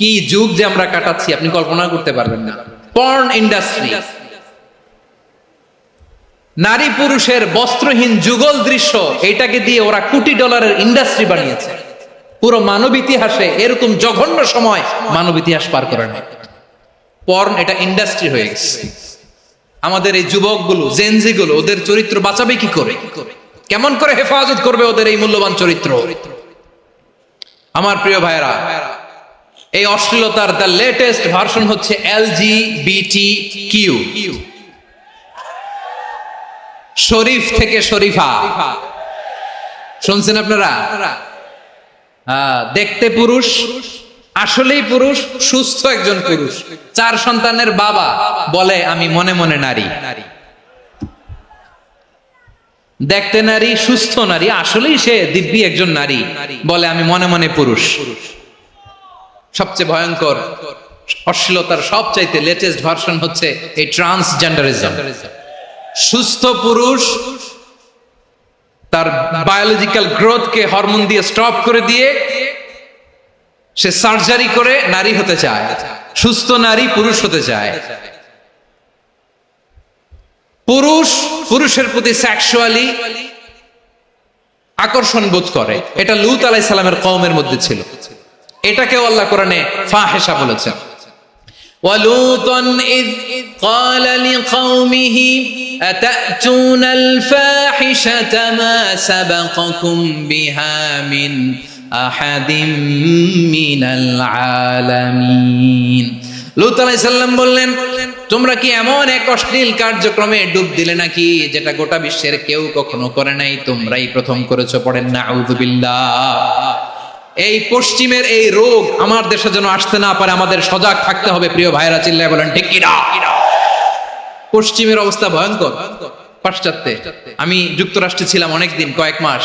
কি যুগ যে আমরা কাটাচ্ছি আপনি কল্পনা করতে পারবেন না। পর্ন ইন্ডাস্ট্রি নারী পুরুষের বস্ত্রহীন যুগল দৃশ্য, এটাকে দিয়ে ওরা কোটি ডলারের ইন্ডাস্ট্রি বানিয়েছে। পুরো মানব ইতিহাসে এরকম জঘন্য সময় মানব ইতিহাস পার করে নেয়। পর্ন এটা ইন্ডাস্ট্রি হয়ে গেছে। আমাদের এই যুবকগুলো জেনজিগুলো ওদের চরিত্র বাঁচাবে কি করে? কেমন করে হেফাজত করবে ওদের এই মূল্যবান চরিত্র? আমার প্রিয় ভাইরা এই অশ্লীলতার দ্য লেটেস্ট ভার্সন হচ্ছে এল জি বিটি কিউ শরীফ থেকে শরীফা। শুনছেন আপনারা? দেখতে পুরুষ, আসলেই পুরুষ, সুস্থ একজন পুরুষ। চার সন্তানের বাবা বলে আমি মনে মনে নারী। দেখতে নারী, সুস্থ নারী, আসলেই সে দিব্যি একজন নারী বলে আমি মনে মনে পুরুষ পুরুষ। সবচেয়ে ভয়ঙ্কর, অশ্লীলতার সবচাইতে লেটেস্ট ভার্সন হচ্ছে এই ট্রান্সজেন্ডারিজম সুস্থ পুরুষ তার বায়োলজিক্যাল গ্রোথকে হরমোন দিয়ে স্টপ করে দিয়ে সে সার্জারি করে নারী হতে চায়, সুস্থ নারী পুরুষ হতে চায়। পুরুষ পুরুষের প্রতি সেক্সুয়ালি আকর্ষণ বোধ করে। এটা লুত আলাই সালামের কওমের মধ্যে ছিল। এটাকেও আল্লাহ কোরআনে ফাহেসা বলেছেন ولوطا إذ قال لقومه أتأتون الفاحشة ما سبقكم بها من أحد من العالمين লুত আলাইহিস সালাম বললেন তোমরা কি এমন এক অশ্লীল কার্যক্রমে ডুব দিলে নাকি যেটা গোটা বিশ্বের কেউ কখনো করে নাই তোমরাই প্রথম করেছো পড়েন না আউযুবিল্লাহ এই পশ্চিমের এই রোগ আমার দেশে যেন আসতে না পারে, আমাদের সজাগ থাকতে হবে, প্রিয় ভাইরা চিল্লায় বলেন, ঠিক কিনা? পশ্চিমের অবস্থা ভয়ঙ্কর, পাশ্চাত্যে। আমি যুক্তরাষ্ট্রে ছিলাম অনেকদিন, কয়েক মাস।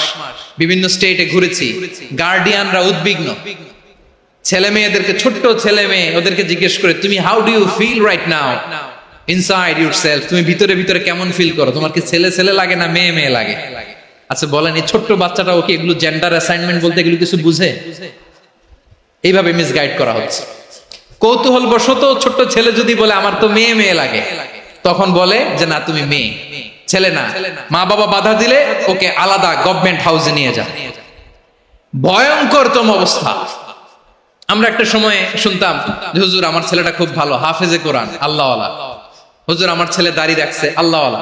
বিভিন্ন স্টেটে ঘুরেছি। গার্ডিয়ানরা উদ্বিগ্ন। ছেলে মেয়েদেরকে, ছোট্ট ছেলে মেয়ে, ওদেরকে জিজ্ঞেস করে, তুমি how do you feel right now inside your self তুমি ভিতরে ভিতরে কেমন ফিল করো? তোমার কি ছেলে ছেলে লাগে না মেয়ে মেয়ে লাগে? আচ্ছা বলেন, এই ছোট্ট বাচ্চাটা ওকে এগুলো জেন্ডার অ্যাসাইনমেন্ট বলতে এগুলো কিছু বুঝে? এইভাবে মিসগাইড করা হচ্ছে। কৌতূহল বশত ছোট্ট ছেলে যদি বলে, আমার তো মেয়ে মেয়ে লাগে, তখন বলে যে, না, তুমি মেয়ে, ছেলে না। মা বাবা বাধা দিলে ওকে আলাদা গভর্নমেন্ট হাউসে নিয়ে যা ভয়ঙ্করতম অবস্থা। আমরা একটা সময় শুনতাম, যে, হুজুর, আমার ছেলেটা খুব ভালো, হাফেজে কোরআন, আল্লাহওয়ালা। হুজুর, আমার ছেলে দাড়ি রাখছে, আল্লাহওয়ালা।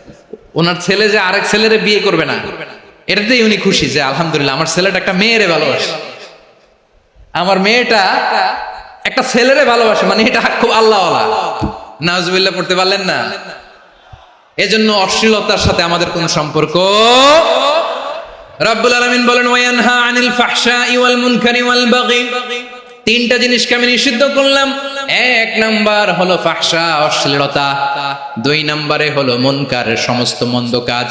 ওনার ছেলে যে আরেক ছেলেরে বিয়ে করবে না, এটাতেই উনি খুশি যে আলহামদুলিল্লাহ, আমার ছেলেটা একটা মেয়েরে ভালোবাসে। আমার মেয়েটা একটা ছেলেরে ভালোবাসে মানে এটা খুব আল্লাহওয়ালা। নাজবিল্লাহ পড়তে পারলেন না? এজন্য অশ্লীলতার সাথে আমাদের কোন সম্পর্ক রাব্বুল আলামিন বলেন ওয়ানহা আনিল ফাহশাই ওয়াল মুনকারি ওয়াল বাগি। তিনটা জিনিসকে আমি নিষিদ্ধ করলাম? এক নাম্বার হলো ফাহশা, অশ্লীলতা। দুই নাম্বারে হলো মুনকারের সমস্ত মন্দ কাজ।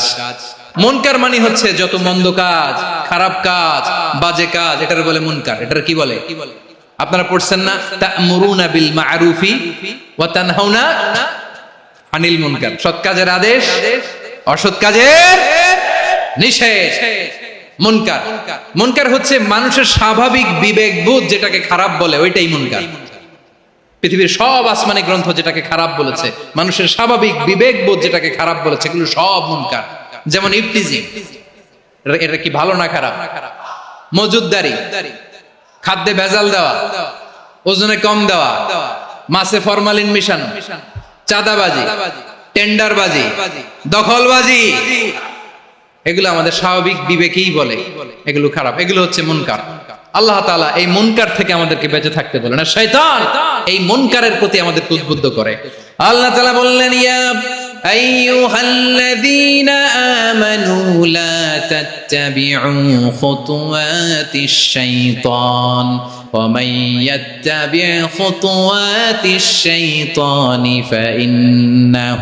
মুনকার মানে হচ্ছে যত মন্দ কাজ, খারাপ কাজ, বাজে কাজ এটার বলে মুনকার। এটার কি বলে? আপনারা পড়ছেন না? তা'মুরুনা বিল মা'রুফি ওয়া তানহাউনা আনিল মুনকার। সৎ কাজের আদেশ, অসৎ কাজের নিষেধ। মুনকার। মুনকার হচ্ছে মানুষের স্বাভাবিক বিবেক বোধ যেটাকে খারাপ বলে ওইটাই মুনকার। পৃথিবীর সব আসমানি গ্রন্থ যেটাকে খারাপ বলেছে মানুষের স্বাভাবিক বিবেক বোধ যেটাকে খারাপ বলেছে এগুলো সব মুনকার। যেমন ইফতিজিং এটা কি ভালো না খারাপ? মজুদদারি। খাদ্যে ভেজাল দেওয়া। ওজনে কম দেওয়া। মাছে ফরমালিন মিশানো। চাঁদাবাজি। টেন্ডারবাজি। দখলবাজি। এগুলো আমাদের স্বাভাবিক বিবেকেই বলে এগুলো খারাপ এগুলো হচ্ছে মুনকার আল্লাহ তাআলা এই মুনকার থেকে আমাদেরকে বেঁচে থাকতে বলেন আর শয়তান এই মুনকারের প্রতি আমাদেরকে উদ্বুদ্ধ করে আল্লাহ তাআলা বললেন ইয়া আইয়ুহাল্লাযীনা আমানু লা তাত্তাবি'উ খুতুওয়াতিশ শাইতান ومن يتبع خطوات الشيطان فإنه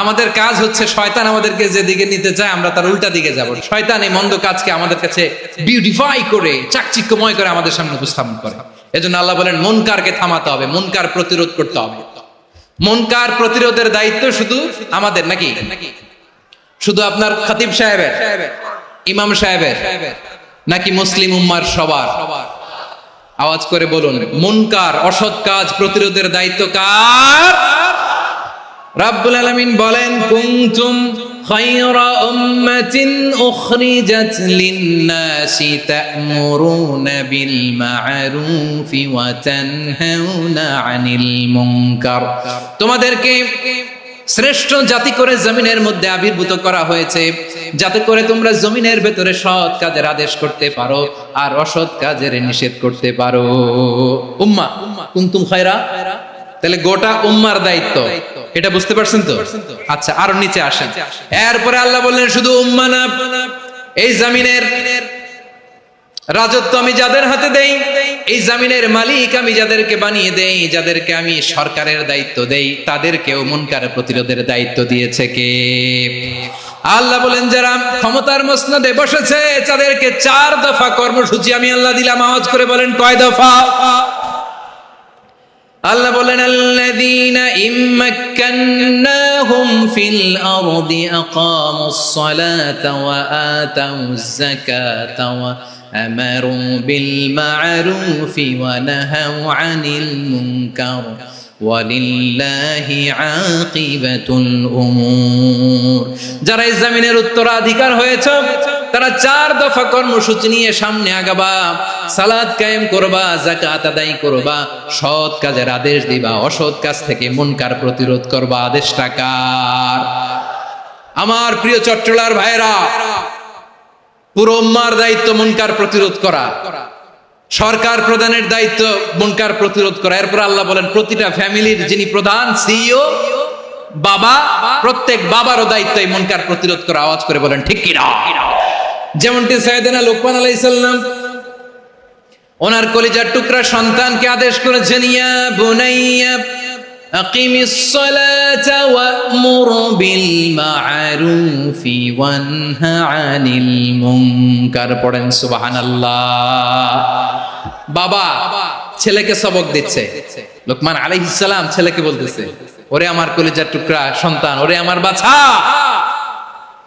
আমাদের কাজ হচ্ছে শয়তান আমাদেরকে যেদিকে নিতে চায়, আমরা তার উল্টা দিকে যাব। শয়তান এই মন্দ কাজকে আমাদের কাছে বিউটিফাই করে, চাকচিক্যময় করে আমাদের সামনে উপস্থাপন করে। এজন্য আল্লাহ বলেন, মনকারকে থামাতে হবে, মনকার প্রতিরোধ করতে হবে। মনকার প্রতিরোধের দায়িত্ব শুধু আমাদের নাকি? শুধু আপনার খতিব সাহেবের? ইমাম সাহেবের? নাকি মুসলিম উম্মার সবার? আওয়াজ করে বলুন, মনকার অসৎ কাজ প্রতিরোধের দায়িত্ব কার? রাব্বুল আলামিন বলেন, কুনতুম খায়রা উম্মাতিন উখরিজাত লিন-নাসি তা'মুরুনা বিল মা'রুফি ওয়া তানহাউনা 'আনিল মুনকার। তোমাদেরকে শ্রেষ্ঠ জাতি করে জমিনের মধ্যে আবির্ভূত করা হয়েছে, যাতে করে তোমরা জমিনের ভেতরে সৎ কাজের আদেশ করতে পারো আর অসৎ কাজের নিষেধ করতে পারো। উম্মা, কুনতুম খায়রা? তাহলে গোটা উম্মার দায়িত্ব। এটা বুঝতে পারছেন তো? আচ্ছা আরও নিচে আসেন। এরপরে আল্লাহ বললেন শুধু উম্মা না এই জামিনের রাজত্ব আমি যাদের হাতে দেই এই জামিনের মালিক আমি যাদেরকে বানিয়ে দেই যাদেরকে আমি সরকারের দায়িত্ব দেই তাদেরকেও মুনকার প্রতিরোধের দায়িত্ব দিয়েছে কে? আল্লাহ বলেন যারা ক্ষমতার মসনদে বসেছে তাদেরকে চার দফা কর্মসূচি আমি আল্লাহ দিলাম। আওয়াজ করে বলেন কয় দফা? আল্লাহ বলেন আল্লাযীনা ইম্মাক্কান্নাহুম ফিল আরদি আকামুস সালাতা ওয়া আতাউজ যাকাতা ওয়া আমারু বিল মা'রুফি ওয়া নাহাউ আনিল মুনকার ওয়ালিল্লাহি আকিবাতুল উমুর যারা এই জমিনের উত্তরাধিকার হয়েছে তারা চার দফা কর্মসূচি নিয়ে সামনে আগাবা। সালাদ কায়েম করবা জাকাত আদায় করবা, সৎ কাজের আদেশ দিবা, অসৎ কাজ থেকে মুনকার প্রতিরোধ করবা। আদেশ টাকার আমার প্রিয় চট্টলার ভাইরা পুরো উম্মার দায়িত্ব মুনকার প্রতিরোধ করা। সরকার প্রধানের দায়িত্ব মুনকার প্রতিরোধ করা। এরপর আল্লাহ বলেন, প্রতিটা ফ্যামিলির যিনি প্রধান, সিইও, বাবা, প্রত্যেক বাবারও দায়িত্ব এই মুনকার প্রতিরোধ করা। আওয়াজ করে বলেন, ঠিক কিনা? যেমনটি সাইয়েদনা লোকমান আলাই সালাম, ওনার কলিজার টুকরা সন্তানকে আদেশ করেছেন, ইয়া বুনাইয়া সালাতা ওয়া'মুর বিল মা'রুফি ওয়ানহা আনিল মুনকার। পড়েন, সুবহানাল্লাহ। বাবা, ছেলেকে সবক দিচ্ছে। লোকমান আলাইহিস সালাম ছেলেকে বলতেছে, ওরে আমার কলিজার টুকরা সন্তান, ওরে আমার বাছা।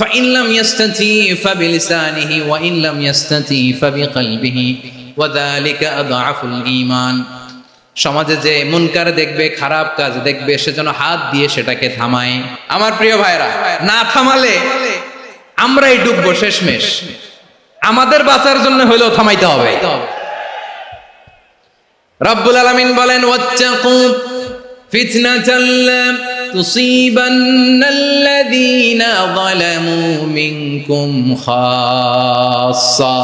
فإن لم يستطيع فبلسانه وإن لم يستطيع فبقلبه وذلك أضعف الإيمان সমাজে যে মুনকার দেখবে খারাপ কাজ দেখবে সেজন্য হাত দিয়ে সেটাকে থামায় আমার প্রিয় ভাইরা না থামালে আমরাই ডুববো শেষমেশ আমাদের বাঁচার জন্য হলেও থামাইতে হবে রব্বুল আলামিন বলেন ওয়াত্তাকু ফিতনাতাল তুসিবান্না আল্লাযীনা যালামু মিনকুম খাসসা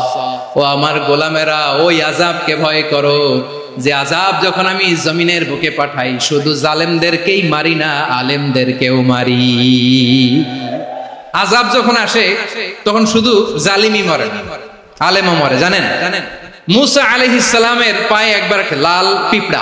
ও আমার গোলামেরা ওই আযাবকে ভয় করো যে আযাব যখন আমি জমিনের বুকে পাঠাই শুধু জালেমদেরকেই মারি না আলেমদেরকেও মারি। আজাব যখন আসে তখন শুধু জালিমই মরে আলেমও মরে জানেন? জানেন। মুসা আলাইহিস সালামের পায়ে একবার লাল পিঁপড়া।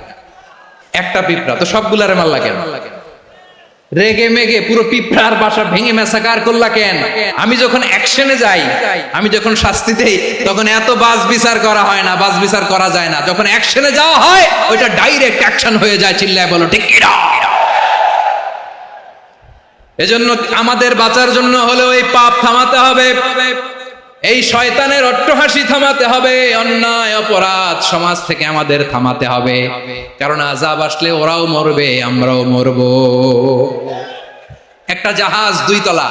একটা পিঁপড়া, তো সবগুলারে মারলা কেন? রেগে মেগে পুরো পিঁপড়ার বাসা ভেঙে মেসাকার করলা কেন? আমি যখন অ্যাকশনে যাই, আমি যখন শাস্তি দেই, তখন এত বাস বিচার করা হয় না বাস বিচার করা যায় না। যখন অ্যাকশনে যাওয়া হয়, ওইটা ডাইরেক্ট অ্যাকশন হয়ে যায়, চিল্লায় বলো, ঠিক? এজন্য আমাদের বাঁচার জন্য হলেও এই পাপ থামাতে হবে। এই শয়তানের অট্টহাসি থামাতে হবে, অন্যায় অপরাধ সমাজ থেকে আমাদের থামাতে হবে। কারণ আজাব আসলে ওরাও মরবে, আমরাও মরব। একটা জাহাজ দুই তলা,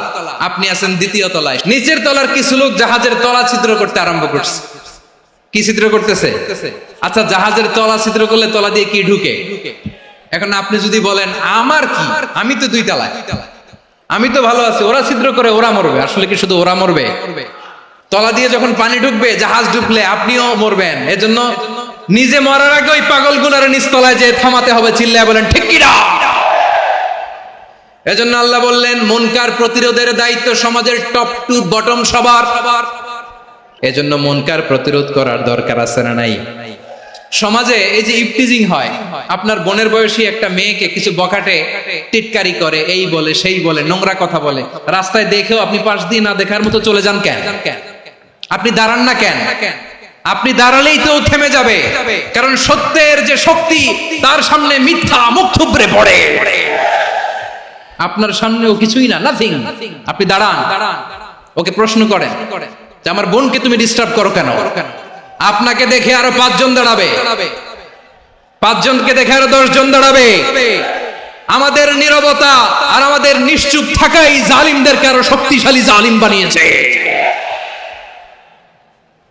আপনি আছেন দ্বিতীয় তলায়। নিচের তলার কিছু লোক জাহাজের তলা ছিদ্র করতে আরম্ভ করছে। কি ছিদ্র করতেছে? আচ্ছা জাহাজের তলা ছিদ্র করলে তলা দিয়ে কি ঢুকে? এখন আপনি যদি বলেন, আমার কি? আমি তো দুই তলায়। আমি তো ভালো আছি, ওরা ছিদ্র করে ওরা মরবে। আসলে কি শুধু ওরা মরবে? তলা দিয়ে যখন পানি ঢুকবে, জাহাজ ঢুকলে আপনিও মরবেন। এজন্য নিজে মরার আগে ওই পাগলগুলার নিচতলায় যে থামাতে হবে, চিল্লায় বলেন, ঠিক কি না? এজন্য আল্লাহ বললেন, মনকার প্রতিরোধের দায়িত্ব সমাজের টপ টু বটম সবার। এজন্য মনকার প্রতিরোধ করার দরকার আছে না নাই? সমাজে এই যে ইফটিজিং হয়, আপনার বোনের বয়সী একটা মেয়েকে কিছু বকাটে টিটকারি করে, এই বলে, সেই বলে, নোংরা কথা বলে, রাস্তায় দেখেও আপনি পাশ দিয়ে না দেখার মতো চলে যান কেন কেন? আপনি দাঁড়ান না কেন? আপনি দাঁড়ালেই তো থেমে যাবে। কারণ সত্যের যে শক্তি, তার সামনে মিথ্যা মুখ থুবড়ে পড়ে। আপনার সামনে ও কিছুই না নাথিং আপনি দাঁড়ান। ওকে প্রশ্ন করেন যে আমার বোনকে তুমি ডিস্টার্ব করো কেন? আপনাকে দেখে আরও পাঁচজন দাঁড়াবে। পাঁচজনকে দেখে আরও দশজন দাঁড়াবে। আমাদের নীরবতা আর আমাদের নিশ্চুপ থাকাই জালিমদেরকে আরও শক্তিশালী জালিম বানিয়েছে।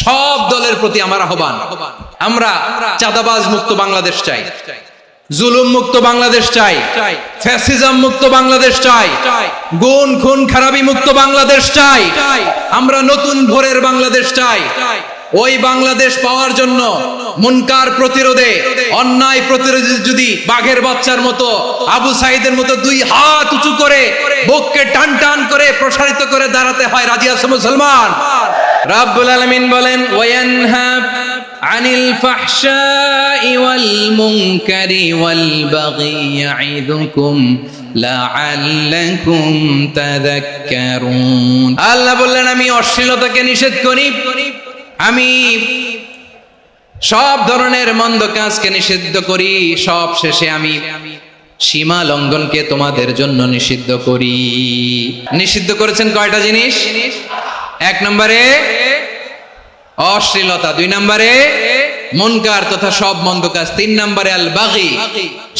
সব দলের প্রতি আমার আহ্বান। আমরা চাঁদাবাজ মুক্ত বাংলাদেশ চাই। জুলুম মুক্ত বাংলাদেশ চাই। ফ্যাসিজম মুক্ত বাংলাদেশ চাই। গুণ খুন খারাপি মুক্ত বাংলাদেশ চাই। আমরা নতুন ভোরের বাংলাদেশ চাই। ওই বাংলাদেশ পাওয়ার জন্য মুনকার প্রতিরোধে অন্যায় প্রতিরোধে যদি বাঘের বাচ্চার মতো আবু সাইদের মতো দুই হাত উঁচু করে বুককে টান টান করে প্রসারিত করে দাঁড়াতে হয় রাজি আছে মুসলমান। রাব্বুল আলামিন বলেন ওয়ানহা আনিল ফাহশাই ওয়াল মুনকারি ওয়াল বাগি ইয়াইদুকুম লাআল্লাকুম তাযাক্কারুন। আল্লাহ বললেন, আমি অশ্লীলতাকে নিষেধ করি। আমি সব ধরনের মন্দ কাজকে নিষিদ্ধ করি। সব শেষে আমি সীমা লঙ্ঘনকে তোমাদের জন্য নিষিদ্ধ করি। নিষিদ্ধ করেছেন কয়টা জিনিস? এক নম্বরে অশ্লীলতা, দুই নম্বরে মনকার তথা সব মন্দ কাজ, তিন নম্বরে আল বাগি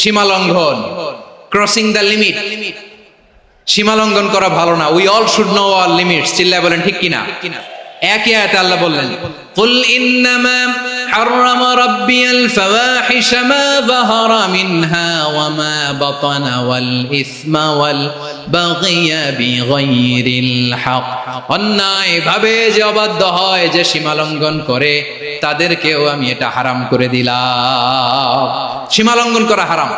সীমা লঙ্ঘন ক্রসিং দ্য লিমিট সীমা লঙ্ঘন করা ভালো না। We all should know all limit চিল্লায় বলেন ঠিক কিনা? একে আয়াতে আল্লাহ বললেন, কুল ইন্নামা حرم ربي الفواحش ما ظهر منها وما بطن والإثم والبغي بغير الحق অন্যায় ভাবে যে অবাধ্য হয় যে সীমা লঙ্ঘন করে তাদেরকেও আমি এটা হারাম করে দিলাম সীমা লঙ্ঘন করা হারাম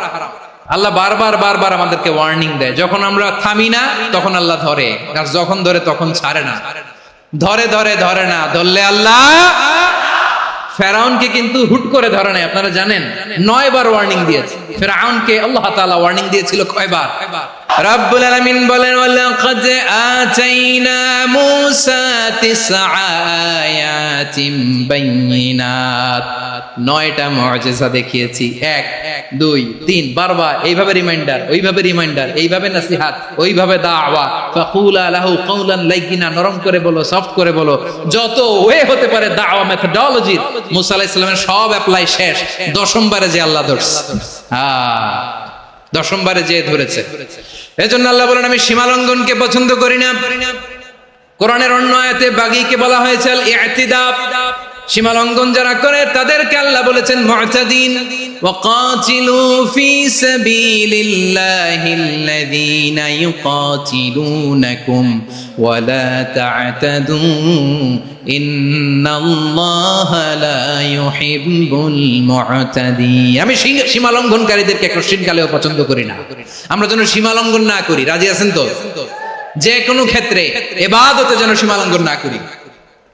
আল্লাহ বারবার বারবার আমাদেরকে ওয়ার্নিং দেয় যখন আমরা থামি না তখন আল্লাহ ধরে আর যখন ধরে তখন ছাড়ে না ধরে ধরে ধরে না ধরলে আল্লাহ ফেরাউনকে কিন্তু হুট করে ধরে নাই, আপনারা জানেন। নয়বার ওয়ার্নিং দিয়েছে। ফেরাউনকে আল্লাহ তাআলা ওয়ার্নিং দিয়েছিল কয়বার? রাব্বুল আলামিন বলেন, ওয়ালাকাদ আতাইনা নয়টা মুআজিজা দেখিয়েছি। এক, দুই, তিন, বারবার। এইভাবে রিমাইন্ডার, ওইভাবে রিমাইন্ডার, এইভাবে নাসিহাত, ওইভাবে দাওয়া। ফাকুলা লাহু কাওলান লাইকিনা নরম করে বলো, সফট করে বলো। যত ওয়ে হতে পারে দাওয়া মেথডোলজি মুসা আলাইহিস সব অ্যাপ্লাই শেষ। দশমবারে যে আল্লাহ ধরছে। হ্যাঁ দশমবারে যেয়ে ধরেছে। এজন্য আল্লাহ বলেন, আমি সীমালঙ্ঘনকে পছন্দ করি না। কোরআনের অন্য আয়াতে বাগিকে বলা হয়েছে আল ইআতিদাব সীমালঙ্ঘন যারা করে, তাদেরকে আল্লাহ বলেছেন, মুতাদিন। ওয়াকাতিলু ফি সাবিলিল্লাহিল্লাযীনা ইউকাতিলুনাকুম। ওয়ালা তা'তাদু ইন্নাল্লাহা লা ইউহিব্বুল মুতাদিন আমি সী- সীমালঙ্ঘনকারীদেরকে কোশ্চিন কালেও পছন্দ করি না। আমরা যেন সীমালঙ্ঘন না করি। রাজি আছেন তো? যে কোনো ক্ষেত্রে এবাদতে যেন সীমালঙ্ঘন না করি।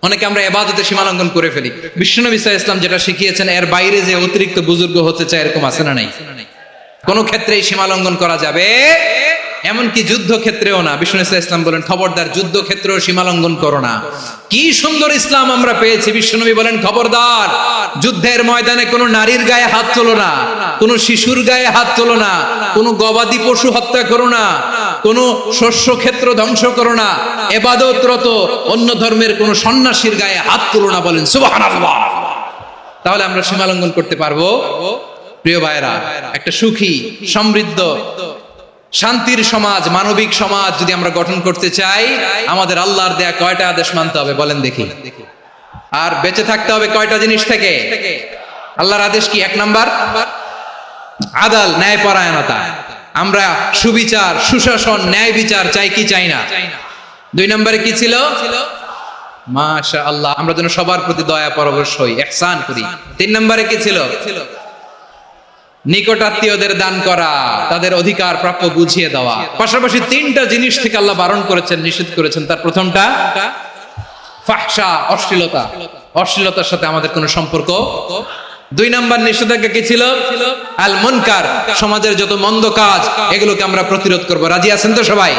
অনেকে আমরা এবাদতে সীমালঙ্ঘন করে ফেলি। আলাইহি ইসলাম যেটা শিখিয়েছেন, এর বাইরে যে অতিরিক্ত বুজুর্গ হতে চায় এরকম আছে না নাই? কোন ক্ষেত্রেই সীমালঙ্ঘন করা যাবে এমনকি যুদ্ধ ক্ষেত্রেও না। বিষ্ণু ইসলাম বলেন, খবরদার যুদ্ধ ক্ষেত্রেও সীমালঙ্ঘন করো না। কি সুন্দর ইসলাম আমরা পেয়েছি বিশ্বনবী বলেন, খবরদার, যুদ্ধের ময়দানে কোনো নারীর গায়ে হাত তোলো না, কোনো শিশুর গায়ে হাত তোলো না, কোনো গবাদি পশু হত্যা করো না, কোনো শস্য ক্ষেত্র ধ্বংস করো না, এবাদতরত অন্য ধর্মের কোনো সন্ন্যাসীর গায়ে হাত তোলো না বলেন তাহলে আমরা সীমালঙ্ঘন করতে পারব? প্রিয় ভাইরা একটা সুখী, সমৃদ্ধ শান্তির সমাজ, মানবিক সমাজ যদি আমরা গঠন করতে চাই, আমাদের আল্লাহর দেয়া কয়টা আদেশ মানতে হবে বলেন দেখি। আর বেঁচে থাকতে হবে কয়টা জিনিস থেকে? আল্লাহর আদেশ কি এক নাম্বার? আদাল, ন্যায়পরায়ণতা। আমরা সুবিচার, সুশাসন, ন্যায় বিচার চাই কি চাই না? দুই নম্বরে কি ছিল? মাশা আল্লাহ আমরা যেন সবার প্রতি দয়া পরবশ হই, এহসান করি। তিন নম্বরে কি ছিল? নিকটাত্মীয়দের দান করা, তাদের অধিকার প্রাপ্য বুঝিয়ে দেওয়া। পাশাপাশি তিনটা জিনিস থেকে আল্লাহ বারণ করেছেন, নিষেধ করেছেন। তার প্রথমটা, ফাহসা, অশ্লীলতা। অশ্লীলতার সাথে আমাদের কোনো সম্পর্ক? দুই নাম্বার নিষেধাজ্ঞা কি ছিল? আল সমাজের যত মন্দ কাজ, এগুলোকে আমরা প্রতিরোধ করব। রাজি আছেন তো সবাই?